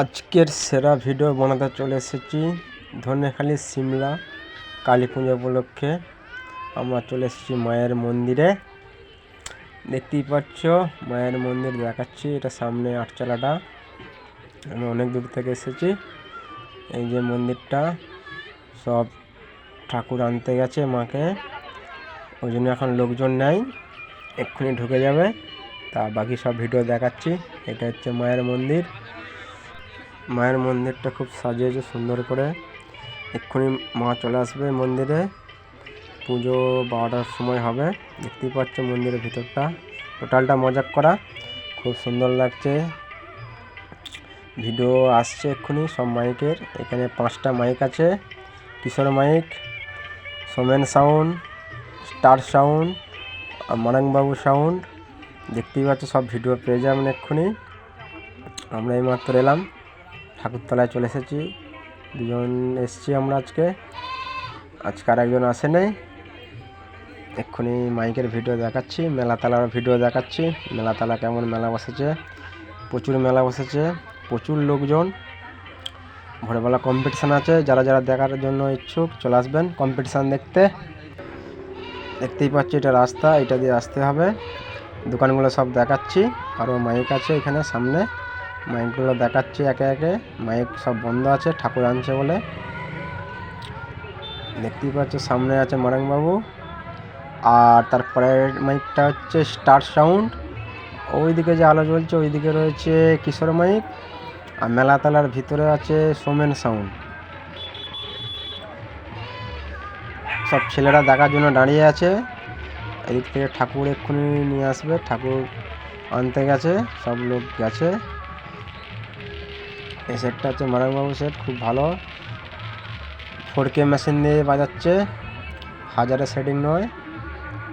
আজকের সেরা ভিডিও বানাতে চলে এসেছি। ধনেখালি সিমলা কালী পুজো উপলক্ষে আমরা চলে এসেছি মায়ের মন্দিরে। দেখতেই পাচ্ছ, মায়ের মন্দির দেখাচ্ছি, এটা সামনে আটচালাটা। আমি অনেক দূর থেকে এসেছি। এই যে মন্দিরটা, সব ঠাকুর আনতে গেছে মাকে। ওই জন্য এখন লোকজন নেই, এক্ষুনি ঢুকে যাবে। তা বাকি সব ভিডিও দেখাচ্ছি। এটা হচ্ছে মায়ের মন্দির। মায়ের মন্দিরটা খুব সাজিয়েছে সুন্দর করে। এক্ষুনি মা চলে আসবে মন্দিরে। পুজো বারোটার সময় হবে। দেখতেই পাচ্ছ মন্দিরের ভিতরটা। টোটালটা মজাক করা। খুব সুন্দর লাগছে। ভিডিও আসছে এক্ষুনি সব মাইকের। এখানে পাঁচটা মাইক আছে। Kishore mic, Somen sound, star sound, আর মারাংবাবু সাউন্ড। দেখতেই পাচ্ছ সব ভিডিও পেয়ে যাবেন এক্ষুনি। আমরা এইমাত্র এলাম। ঠাকুরতলায় চলে এসেছি। দুজন এসছি আমরা আজকে। আজকে আর একজন আসে নাই। এক্ষুনি মাইকের ভিডিও দেখাচ্ছি, মেলাতলার ভিডিও দেখাচ্ছি। মেলাতলা কেমন মেলা বসেছে? প্রচুর মেলা বসেছে, প্রচুর লোকজন। ভোরবেলা কম্পিটিশান আছে, যারা যারা দেখার জন্য ইচ্ছুক চলে আসবেন কম্পিটিশান দেখতে। দেখতেই পাচ্ছি এটা রাস্তা, এটা দিয়ে আসতে হবে। দোকানগুলো সব দেখাচ্ছি। আরও মাইক আছে এখানে সামনে। মাইকগুলো দেখাচ্ছি একে একে। মাইক সব বন্ধ আছে, ঠাকুর আনছে বলে। দেখতেই পাচ্ছ, সামনে আছে মারাংবাবু। আর তারপরের মাইকটা হচ্ছে স্টার সাউন্ড। ওইদিকে যে আলো জ্বলছে, ওইদিকে রয়েছে কিশোর মাইক। আর মেলাতলার ভিতরে আছে সোমেন সাউন্ড। সব ছেলেরা দেখার জন্য দাঁড়িয়ে আছে। এদিক থেকে ঠাকুর এক্ষুনি নিয়ে আসবে। ঠাকুর আনতে গেছে, সব লোক গেছে। এই সেটটা হচ্ছে মারাংবাবু সেট, খুব ভালো। ফোর কে মেশিন দিয়ে বাজাচ্ছে, হাজারে সেটিং নয়।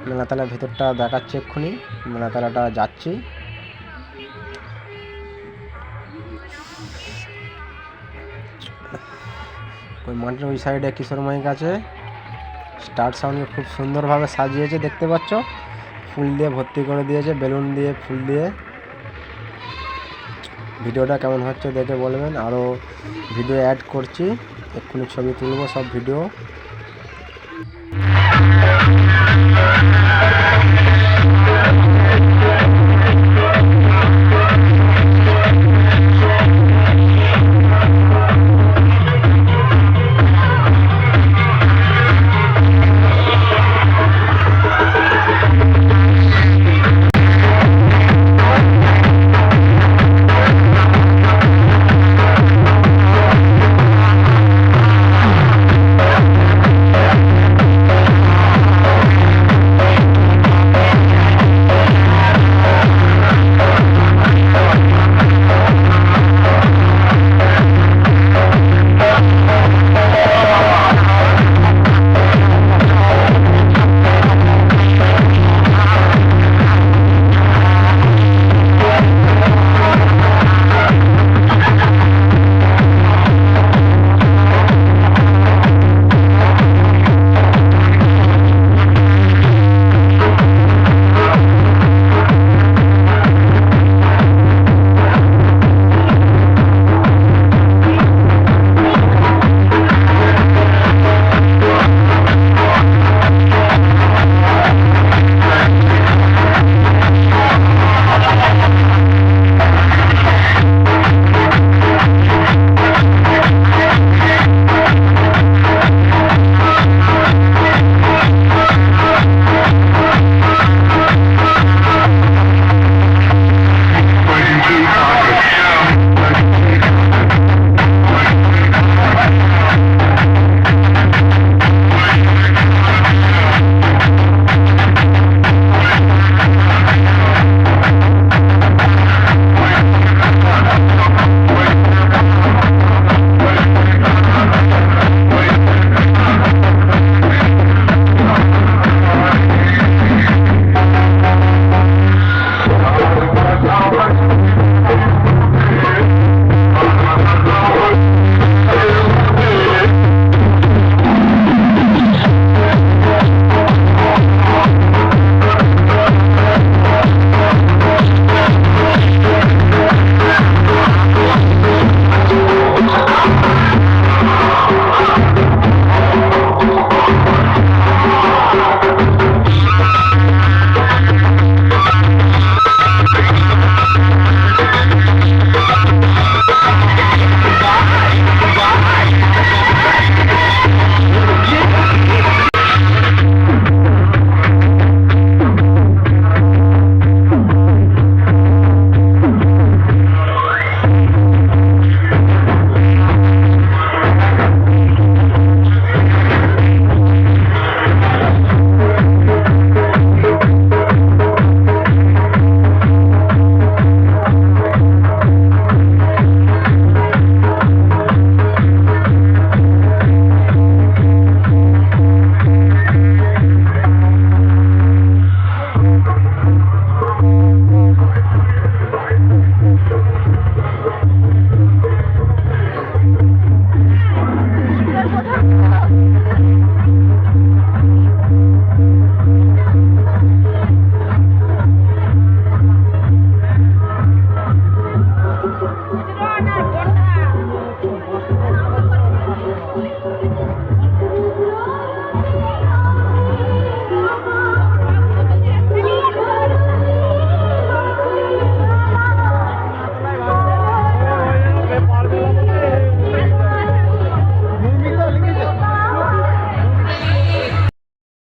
মেলাতলার ভেতরটা দেখাচ্ছে এক্ষুনি, মেলাতলাটা যাচ্ছি। ওই মাঠের ওই সাইডে কিশোর মাইক আছে। স্টার সাউন্ড খুব সুন্দরভাবে সাজিয়েছে, দেখতে পাচ্ছ? ফুল দিয়ে ভর্তি করে দিয়েছে, বেলুন দিয়ে, ফুল দিয়ে। ভিডিওটা কেমন হচ্ছে দেখে বলবেন। আরও ভিডিও অ্যাড করছি। এক্ষুনি ছবি তুলবো সব ভিডিও